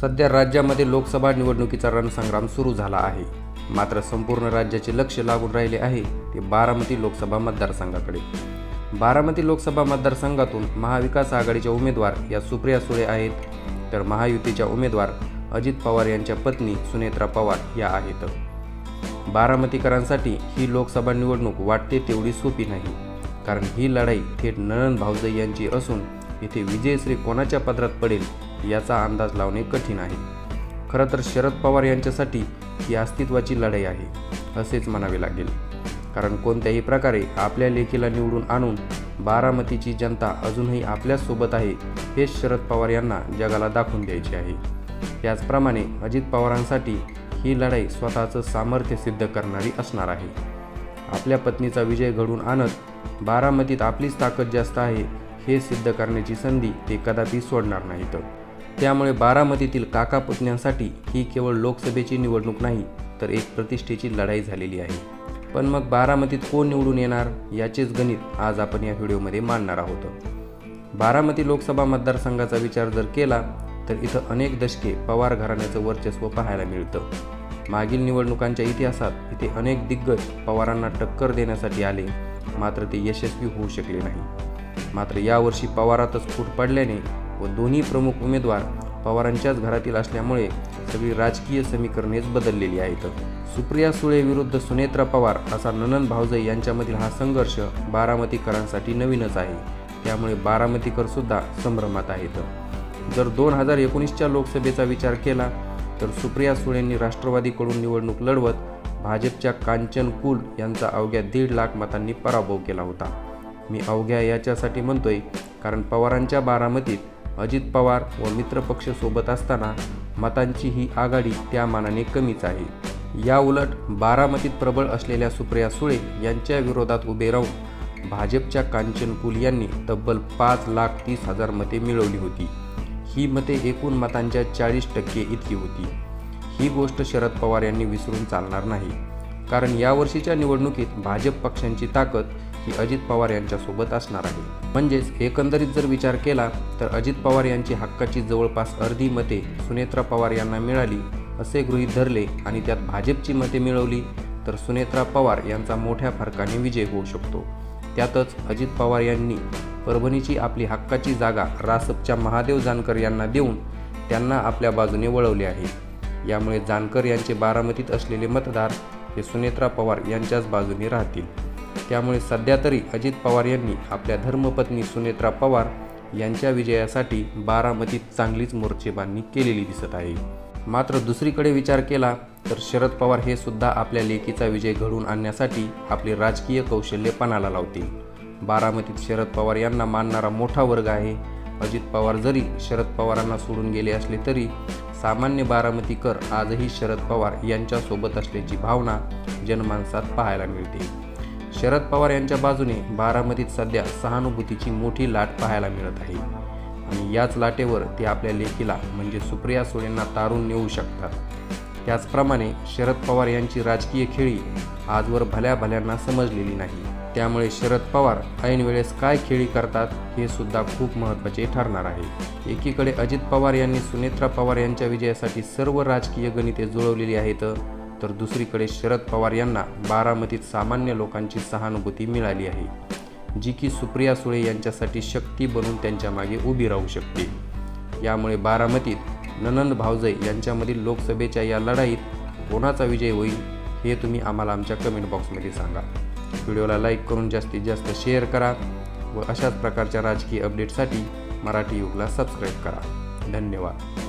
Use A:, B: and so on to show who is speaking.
A: सध्या राज्यामध्ये लोकसभा निवडणुकीचा रणसंग्राम सुरू झाला आहे. मात्र संपूर्ण राज्याचे लक्ष लागून राहिले आहे ते बारामती लोकसभा मतदारसंघाकडे. बारामती लोकसभा मतदारसंघातून महाविकास आघाडीच्या उमेदवार या सुप्रिया सुळे आहेत. तर महायुतीच्या उमेदवार अजित पवार यांच्या पत्नी सुनेत्रा पवार या आहेत. बारामतीकरांसाठी ही लोकसभा निवडणूक वाटते तेवढी सोपी नाही. कारण ही लढाई थेट नरन भाऊजाई यांची असून इथे विजयश्री कोणाच्या पदरात पडेल याचा अंदाज लावणे कठीण आहे. खरं तर शरद पवार यांच्यासाठी ही अस्तित्वाची लढाई आहे असेच म्हणावे लागेल. कारण कोणत्याही प्रकारे आपल्या लेखीला निवडून आणून बारामतीची जनता अजूनही आपल्यासोबत आहे हेच शरद पवार यांना जगाला दाखवून द्यायचे आहे. त्याचप्रमाणे अजित पवारांसाठी ही लढाई स्वतःचं सामर्थ्य सिद्ध करणारी असणार आहे. आपल्या पत्नीचा विजय घडून आणत बारामतीत आपलीच ताकद जास्त आहे हे सिद्ध करण्याची संधी ते कदापि सोडणार नाहीत. त्यामुळे बारामतीतील काका पुतण्यांसाठी ही केवळ लोकसभेची निवडणूक नाही तर एक प्रतिष्ठेची लढाई झालेली आहे. पण मग बारामतीत कोण निवडून येणार याचेच गणित आज आपण या व्हिडिओमध्ये मांडणार आहोत. बारामती लोकसभा मतदारसंघाचा विचार जर केला तर इथं अनेक दशके पवार घराण्याचं वर्चस्व पाहायला मिळतं. मागील निवडणुकांच्या इतिहासात इथे अनेक दिग्गज पवारांना टक्कर देण्यासाठी आले मात्र ते यशस्वी होऊ शकले नाही. मात्र यावर्षी पवारातच फूट पडल्याने व दोन्ही प्रमुख उमेदवार पवारांच्याच घरातील असल्यामुळे सगळी राजकीय समीकरणेच बदललेली आहेत. सुप्रिया सुळे विरुद्ध सुनेत्रा पवार असा ननन भावजई यांच्यामधील हा संघर्ष बारामतीकरांसाठी नवीनच आहे. त्यामुळे बारामतीकर सुद्धा संभ्रमात आहेत. जर दोन हजार एकोणीसच्या लोकसभेचा विचार केला तर सुप्रिया सुळेंनी राष्ट्रवादीकडून निवडणूक लढवत भाजपच्या कांचन कुल यांचा अवघ्या दीड लाख मतांनी पराभव केला होता. मी अवघ्या याच्यासाठी म्हणतोय कारण पवारांच्या बारामतीत अजित पवार व मित्रपक्ष सोबत असताना मतांची ही आघाडी त्या मानाने कमीच आहे. या उलट बारामतीत प्रबळ असलेल्या सुप्रिया सुळे यांच्या विरोधात उभे राहून भाजपच्या कांचन कुल यांनी तब्बल पाच लाख तीस हजार मते मिळवली होती. ही मते एकूण मतांच्या चाळीस टक्के इतकी होती. ही गोष्ट शरद पवार यांनी विसरून चालणार नाही. कारण यावर्षीच्या निवडणुकीत भाजप पक्षांची ताकद ही अजित पवार यांच्यासोबत असणार आहे. म्हणजेच एकंदरीत जर विचार केला तर अजित पवार यांची हक्काची जवळपास अर्धी मते सुनेत्रा पवार यांना मिळाली असे गृहीत धरले आणि त्यात भाजपची मते मिळवली तर सुनेत्रा पवार यांचा मोठ्या फरकाने विजय होऊ शकतो. त्यातच अजित पवार यांनी परभणीची आपली हक्काची जागा रासपच्या महादेव जानकर यांना देऊन त्यांना आपल्या बाजूने वळवले आहे. यामुळे जानकर यांचे बारामतीत असलेले मतदार हे सुनेत्रा पवार यांच्याच बाजूने राहतील. त्यामुळे सध्या तरी अजित पवार यांनी आपल्या धर्मपत्नी सुनेत्रा पवार यांच्या विजयासाठी बारामतीत चांगलीच मोर्चेबांधणी केलेली दिसत आहे. मात्र दुसरीकडे विचार केला तर शरद पवार हे सुद्धा आपल्या लेकीचा विजय घडवून आणण्यासाठी आपले राजकीय कौशल्य पणाला लावतील. बारामतीत शरद पवार यांना मानणारा मोठा वर्ग आहे. अजित पवार जरी शरद पवारांना सोडून गेले असले तरी सामान्य बारामतीकर आजही शरद पवार यांच्यासोबत असल्याची भावना जनमानसात पाहायला मिळते. शरद पवार यांच्या बाजूने बारामतीत सध्या सहानुभूतीची मोठी लाट पाहायला मिळत आहे. आणि याच लाटेवर ते आपल्या लेखीला म्हणजे सुप्रिया सुळेंना तारून नेऊ शकतात. त्याचप्रमाणे शरद पवार यांची राजकीय खेळी आजवर भल्या भल्यांना समजलेली नाही. त्यामुळे शरद पवार ऐन वेळेस काय खेळी करतात हे सुद्धा खूप महत्त्वाचे ठरणार आहे. एकीकडे अजित पवार यांनी सुनेत्रा पवार यांच्या विजयासाठी सर्व राजकीय गणिते जुळवलेली आहेत तर दुसरीकडे शरद पवार यांना बारामतीत सामान्य लोकांची सहानुभूती मिळाली आहे जी की सुप्रिया सुळे यांच्यासाठी शक्ती बनून त्यांच्या मागे उभी राहू शकते. यामुळे बारामतीत ननंद भावजय यांच्यामधील लोकसभेच्या या लढाईत कोणाचा विजय होईल हे तुम्ही आम्हाला आमच्या कमेंट बॉक्समध्ये सांगा. व्हिडिओला लाईक करून जास्तीत जास्त शेअर करा व अशाच प्रकारच्या राजकीय अपडेटसाठी मराठी युगला सबस्क्राईब करा. धन्यवाद.